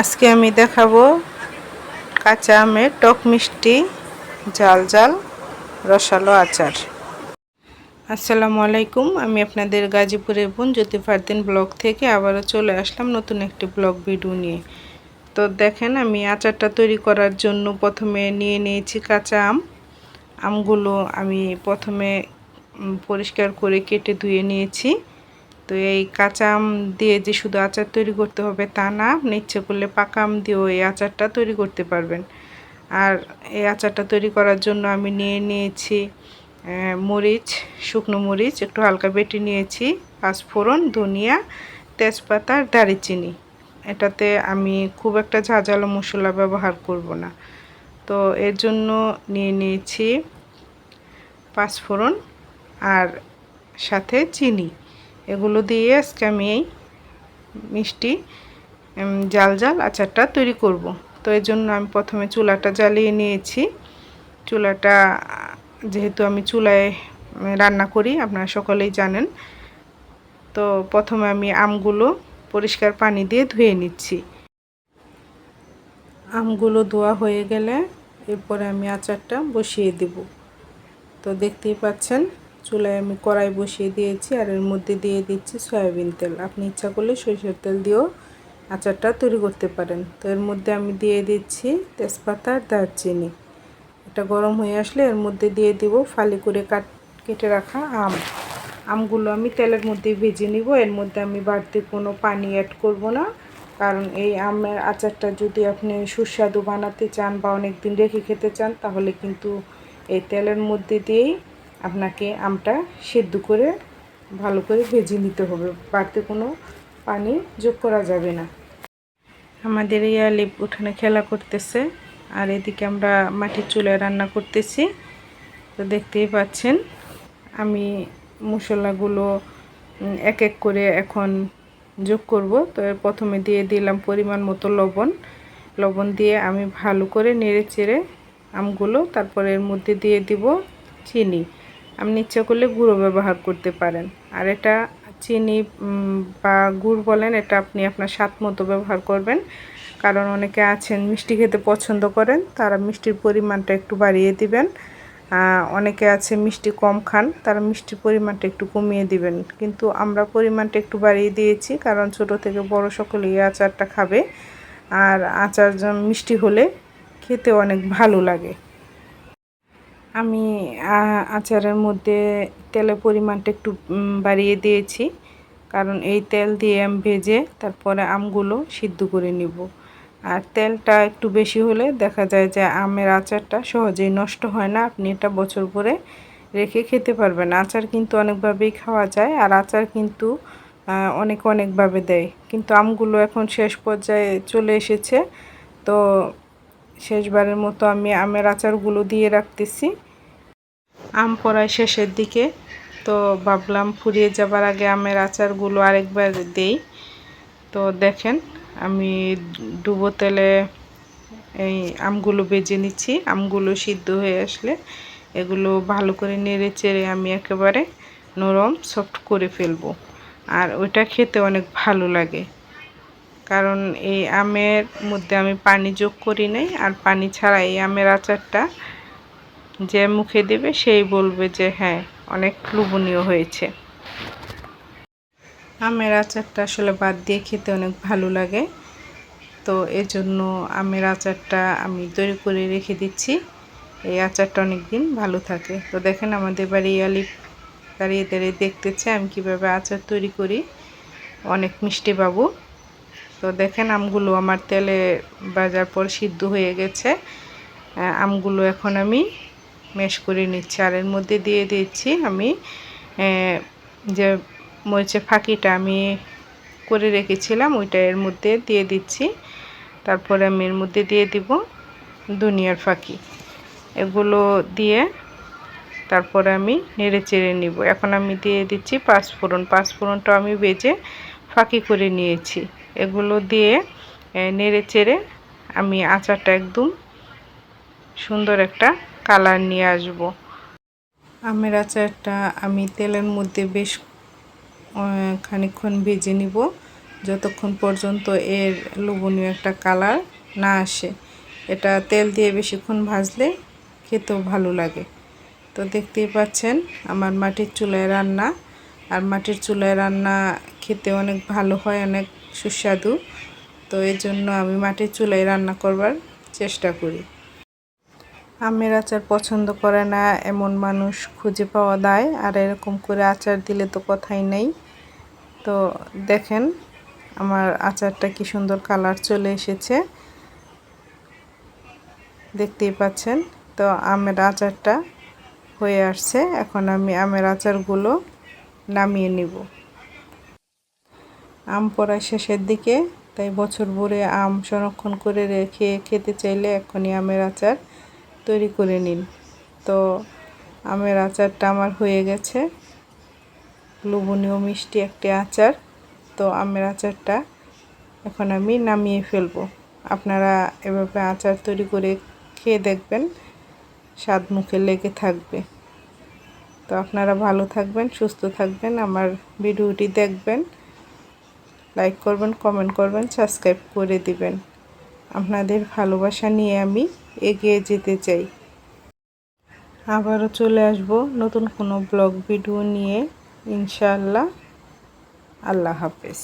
আজকে আমি দেখাবো কাঁচা আমের টক মিষ্টি, জাল জাল, রসালো আচার। আসসালামু আলাইকুম, আমি আপনাদের গাজীপুরের বোন জ্যোতি ফারদিন ব্লগ থেকে আবারও চলে আসলাম নতুন একটি ব্লগ ভিডিও নিয়ে। তো দেখেন, আমি আচারটা তৈরি করার জন্য প্রথমে নিয়ে নিয়েছি কাঁচা আম। আমগুলো আমি প্রথমে পরিষ্কার করে কেটে ধুয়ে নিয়েছি। তো এই কাঁচা আম দিয়ে যে শুধু আচার তৈরি করতে হবে তা না, আপনি ইচ্ছে করলে পাকা আম দিয়েও এই আচারটা তৈরি করতে পারবেন। আর এই আচারটা তৈরি করার জন্য আমি নিয়ে নিয়েছি মরিচ, শুকনো মরিচ, একটু হালকা বেটে নিয়েছি, পাঁচফোড়ন, ধনিয়া, তেজপাতা আর দারুচিনি। এটাতে আমি খুব একটা ঝাঁঝালো মশলা ব্যবহার করব না। তো এর জন্য নিয়ে নিয়েছি পাঁচফোড়ন আর সাথে চিনি। এগুলো দিয়ে আজকে আমি এই মিষ্টি জাল জাল আচারটা তৈরি করব। তো এর জন্য আমি প্রথমে চুলাটা জ্বালিয়ে নিয়েছি। চুলাটা, যেহেতু আমি চুলায় রান্না করি, আপনারা সকলেই জানেন। তো প্রথমে আমি আমগুলো পরিষ্কার পানি দিয়ে ধুয়ে নিচ্ছি। আমগুলো ধোয়া হয়ে গেলে এরপরে আমি আচারটা বসিয়ে দেব। তো দেখতেই পাচ্ছেন চুলায় আমি কড়াই বসিয়ে দিয়েছি আর এর মধ্যে দিয়ে দিচ্ছি সয়াবিন তেল। আপনি ইচ্ছা করলে সরিষার তেল দিয়েও আচারটা তৈরি করতে পারেন। তো এর মধ্যে আমি দিয়ে দিচ্ছি তেজপাতা আর দারচিনি। এটা গরম হয়ে আসলে এর মধ্যে দিয়ে দিব ফালি করে কাট, কেটে রাখা আম। আমগুলো আমি তেলের মধ্যে ভেজে নিব। এর মধ্যে আমি বাড়তি কোনো পানি অ্যাড করব না। কারণ এই আমের আচারটা যদি আপনি সুস্বাদু বানাতে চান বা অনেক দিন রেখে খেতে চান, তাহলে কিন্তু এই তেলের মধ্যে দিয়েই আপনাকে আমটা সেদ্ধ করে ভালো করে ভেজে নিতে হবে। বাড়তি কোনো পানি যোগ করা যাবে না। আমাদের এই আলিপ উঠানে খেলা করতেছে। আর এদিকে আমরা মাটির চুলায় রান্না করতেছি। তো দেখতেই পাচ্ছেন, আমি মশলাগুলো এক এক করে এখন যোগ করব। তো প্রথমে দিয়ে দিলাম পরিমাণ মতো লবণ। লবণ দিয়ে আমি ভালো করে নেড়ে চেড়ে আমগুলো তারপরে এর মধ্যে দিয়ে দিব চিনি। আপনি ইচ্ছা করলে গুঁড়ো ব্যবহার করতে পারেন। আর এটা চিনি বা গুড় বলেন, এটা আপনি আপনার স্বাদ মতো ব্যবহার করবেন। কারণ অনেকে আছেন, মিষ্টি খেতে পছন্দ করেন, তারা মিষ্টির পরিমাণটা একটু বাড়িয়ে দিবেন। অনেকে আছে মিষ্টি কম খান, তারা মিষ্টির পরিমাণটা একটু কমিয়ে দিবেন। কিন্তু আমরা পরিমাণটা একটু বাড়িয়ে দিয়েছি, কারণ ছোট থেকে বড় সকলেই আচারটা খাবে। আর আচার মিষ্টি হলে খেতে অনেক ভালো লাগে। আমি আচারের মধ্যে তেলের পরিমাণটা একটু বাড়িয়ে দিয়েছি। কারণ এই তেল দিয়ে আমি ভেজে তারপরে আমগুলো সিদ্ধ করে নিব। আর তেলটা একটু বেশি হলে দেখা যায় যে আমের আচারটা সহজেই নষ্ট হয় না। আপনি এটা বছর পরে রেখে খেতে পারবেন। আচার কিন্তু অনেকভাবেই খাওয়া যায় আর আচার কিন্তু অনেক অনেকভাবে দেয়। কিন্তু আমগুলো এখন শেষ পর্যায়ে চলে এসেছে। তো শেষবারের মতো আমি আমের আচারগুলো দিয়ে রাখতেছি। আম পড়ায় শেষের দিকে। তো ভাবলাম ফুরিয়ে যাবার আগে আমের আচারগুলো আরেকবার দেই। তো দেখেন, আমি ডুবো তেলে এই আমগুলো বেজে নিচ্ছি। আমগুলো সিদ্ধ হয়ে আসলে এগুলো ভালো করে নেড়ে চেড়ে আমি একেবারে নরম সফট করে ফেলব। আর ওইটা খেতে অনেক ভালো লাগে। কারণ এই আমের মধ্যে আমি পানি যোগ করি নাই। আর পানি ছাড়া এই আমের আচারটা যে মুখে দেবে সেই বলবে যে হ্যাঁ অনেক লোভনীয় হয়েছে। আমের আচারটা আসলে বাদ দিয়ে খেতে অনেক ভালো লাগে। তো এজন্য আমের আচারটা আমি তৈরি করে রেখে দিচ্ছি। এই আচারটা অনেক দিন ভালো থাকে। তো দেখেন আমাদের বাড়ি আলিপ দাঁড়িয়ে দাঁড়িয়ে দেখতেছে আমি কীভাবে আচার তৈরি করি। অনেক মিষ্টি বাবু। তো দেখেন আমগুলো আমার তেলে বাজার পর সিদ্ধ হয়ে গেছে। আমগুলো এখন আমি মেশ করে নিচ্ছি। আর এর মধ্যে দিয়ে দিচ্ছি আমি যে মরিচের ফাঁকিটা আমি করে রেখেছিলাম, ওইটা এর মধ্যে দিয়ে দিচ্ছি। তারপরে আমি এর মধ্যে দিয়ে দিব দুনিয়ার ফাঁকি। এগুলো দিয়ে তারপরে আমি নেড়ে চেড়ে নিব। এখন আমি দিয়ে দিচ্ছি পাঁচফোড়ন। পাঁচফোড়নটা আমি বেজে ফাঁকি করে নিয়েছি। এগুলো দিয়ে নেড়ে চেড়ে আমি আচারটা একদম সুন্দর একটা কালার নিয়ে আসব। আমের আচারটা আমি তেলের মধ্যে বেশ আহ, খানিকক্ষণ ভেজে নিব। যতক্ষণ পর্যন্ত এর লোভনীয় একটা কালার না আসে। এটা তেল দিয়ে বেশিক্ষণ ভাজলে খেতেও ভালো লাগে। তো দেখতেই পাচ্ছেন আমার মাটির চুলায় রান্না। আর মাটির চুলায় রান্না খেতে অনেক ভালো হয় অনেক সুস্বাদু। তো এই জন্য আমি মাটির চুলায় রান্না করবার চেষ্টা করি। আমের আচার পছন্দ করে না, এমন মানুষ খুঁজে পাওয়া দেয় আর এরকম করে আচার দিলে তো কথাই নেই। তো দেখেন আমার আচারটা কি সুন্দর কালার চলে এসেছে। দেখতেই পাচ্ছেন? তো আমের আচারটা হয়ে আসছে। এখন আমি আমের আচারগুলো নামিয়ে নিব। আম পড়ার শেষের দিকে, তাই বছর ভরে আম সংরক্ষণ করে রেখে খেতে চাইলে এখনই আমের আচার তৈরি করে নিন। তো আমের আচারটা আমার হয়ে গেছে। লোভনীয় মিষ্টি একটি আচার। তো আমের আচারটা এখন আমি নামিয়ে ফেলব। আপনারা এভাবে আচার তৈরি করে খেয়ে দেখবেন, স্বাদ মুখে লেগে থাকবে। তো আপনারা ভালো থাকবেন, সুস্থ থাকবেন, আমার ভিডিওটি দেখবেন, লাইক করবেন, কমেন্ট করবেন, সাবস্ক্রাইব করে দিবেন। আপনাদের ভালোবাসা নিয়ে আমি এগিয়ে যেতে চাই। আবারও চলে আসব নতুন কোনো ব্লগ ভিডিও নিয়ে। ইনশাআল্লাহ আল্লাহ হাফেজ।